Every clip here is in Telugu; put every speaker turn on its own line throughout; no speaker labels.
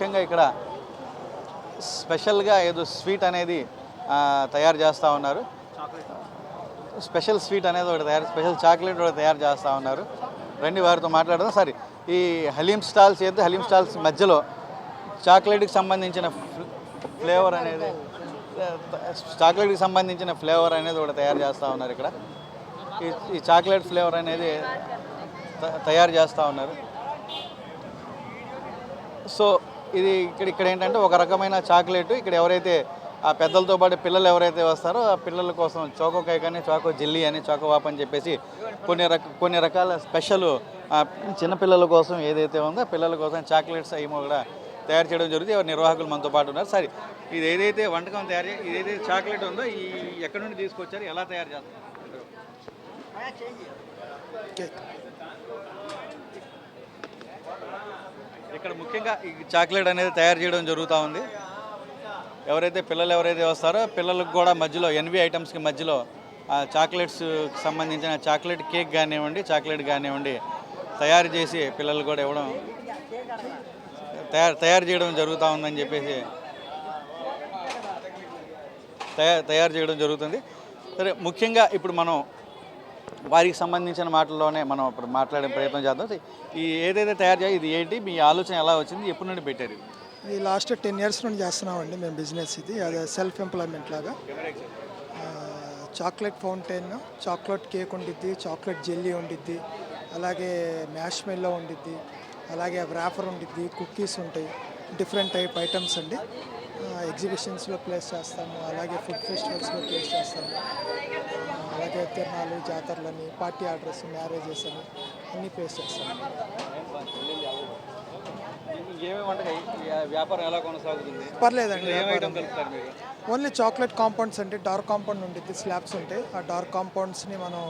ముఖ్యంగా ఇక్కడ స్పెషల్గా ఏదో స్వీట్ అనేది తయారు చేస్తూ ఉన్నారు. స్పెషల్ స్వీట్ అనేది ఒకటి తయారు స్పెషల్ చాక్లెట్ ఒకటి తయారు చేస్తూ ఉన్నారు. రండి వారితో మాట్లాడదాం. సారీ ఈ హలీం స్టాల్స్ అయితే హలీం స్టాల్స్ మధ్యలో చాక్లెట్కి సంబంధించిన ఫ్లేవర్ అనేది చాక్లెట్కి సంబంధించిన ఫ్లేవర్ అనేది ఒకటి తయారు చేస్తూ ఉన్నారు ఇక్కడ. ఈ ఈ చాక్లెట్ ఫ్లేవర్ అనేది త- తయారు చేస్తూ ఉన్నారు. సో ఇది ఇక్కడ ఇక్కడ ఏంటంటే ఒక రకమైన చాక్లెట్. ఇక్కడ ఎవరైతే ఆ పెద్దలతో పాటు పిల్లలు ఎవరైతే వస్తారో ఆ పిల్లల కోసం చోకో కేక్ అని చోకో జిల్లీ అని చోకో వాప్ అని చెప్పేసి కొన్ని రక కొన్ని రకాల స్పెషల్ చిన్నపిల్లల కోసం ఏదైతే ఉందో పిల్లల కోసం చాక్లెట్స్ ఏమో కూడా తయారు చేయడం జరుగుతుంది. ఎవరు నిర్వాహకులు మనతో పాటు ఉన్నారు. సరే ఇది ఏదైతే వంటకం తయారు చే ఇది ఏదైతే చాక్లెట్ ఉందో ఈ ఎక్కడి నుండి తీసుకొచ్చారు? ఎలా తయారు చేస్తారు? ఇక్కడ ముఖ్యంగా ఈ చాక్లెట్ అనేది తయారు చేయడం జరుగుతూ ఉంది. ఎవరైతే పిల్లలు ఎవరైతే వస్తారో పిల్లలకు కూడా మధ్యలో ఎన్వి ఐటమ్స్కి మధ్యలో ఆ చాక్లెట్స్ సంబంధించిన చాక్లెట్ కేక్ కానివ్వండి చాక్లెట్ కానివ్వండి తయారు చేసి పిల్లలు కూడా ఇవ్వడం తయారు తయారు చేయడం జరుగుతూ ఉందని చెప్పేసి తయారు తయారు చేయడం జరుగుతుంది. సరే ముఖ్యంగా ఇప్పుడు మనం వారికి సంబంధించిన మాటల్లోనే మనం ఇప్పుడు మాట్లాడే ప్రయత్నం చేద్దాం. ఈ ఏదైతే తయారు చేయాలి ఇది ఏంటి? మీ ఆలోచన ఎలా వచ్చింది? ఎప్పటి నుండి పెట్టారు? ఇది?
లాస్ట్ టెన్ ఇయర్స్ నుండి చేస్తున్నామండి మేము బిజినెస్ ఇది. అదే సెల్ఫ్ ఎంప్లాయ్మెంట్ లాగా చాక్లెట్ ఫౌంటైన్ చాక్లెట్ కేక్ ఉండిద్ది చాక్లెట్ జెల్లీ ఉండిద్ది అలాగే మ్యాష్ మెల్లో ఉండిద్ది అలాగే వ్రాఫర్ ఉండిద్ది కుకీస్ ఉంటాయి డిఫరెంట్ టైప్ ఐటమ్స్ అండి. ఎగ్జిబిషన్స్లో ప్లేస్ చేస్తాము అలాగే ఫుడ్ ఫెస్టివల్స్లో ప్లేస్ చేస్తాము. అలాగే తిరణాలు జాతరలని పార్టీ ఆర్డర్స్ మ్యారేజెస్ అని అన్నీ ప్లేస్ చేస్తాము.
వ్యాపారం ఎలా కొనసాగుతుంది?
పర్లేదండి ఓన్లీ చాక్లెట్ కాంపౌండ్స్ అంటే డార్క్ కాంపౌండ్ ఉంటుంది స్లాబ్స్ ఉంటాయి. ఆ డార్క్ కాంపౌండ్స్ని మనం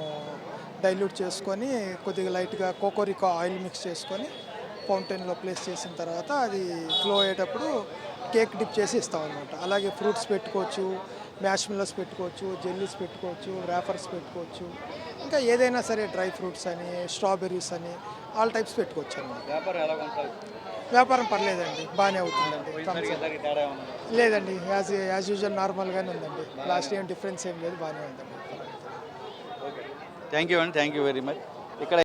డైల్యూట్ చేసుకొని కొద్దిగా లైట్గా కోకోరికో ఆయిల్ మిక్స్ చేసుకొని ఫౌంటైన్లో ప్లేస్ చేసిన తర్వాత అది ఫ్లో అయ్యేటప్పుడు కేక్ డిప్ చేసి ఇస్తాం అనమాట అలాగే ఫ్రూట్స్ పెట్టుకోవచ్చు మ్యాష్ మిల్లర్స్ పెట్టుకోవచ్చు జెల్లీస్ పెట్టుకోవచ్చు ర్యాఫర్స్ పెట్టుకోవచ్చు. ఇంకా ఏదైనా సరే డ్రై ఫ్రూట్స్ అని స్ట్రాబెర్రీస్ అని ఆల్ టైప్స్ పెట్టుకోవచ్చు అనమాట
వ్యాపారం
పర్లేదండి బాగానే అవుతుందండి. లేదండి యాజ్ యాజ్ యూజువల్ నార్మల్గానే ఉందండి. లాస్ట్ ఏం డిఫరెన్స్ ఏం లేదు బాగానే ఉందండి.
థ్యాంక్ యూ అండి థ్యాంక్ యూ వెరీ మచ్ ఇక్కడ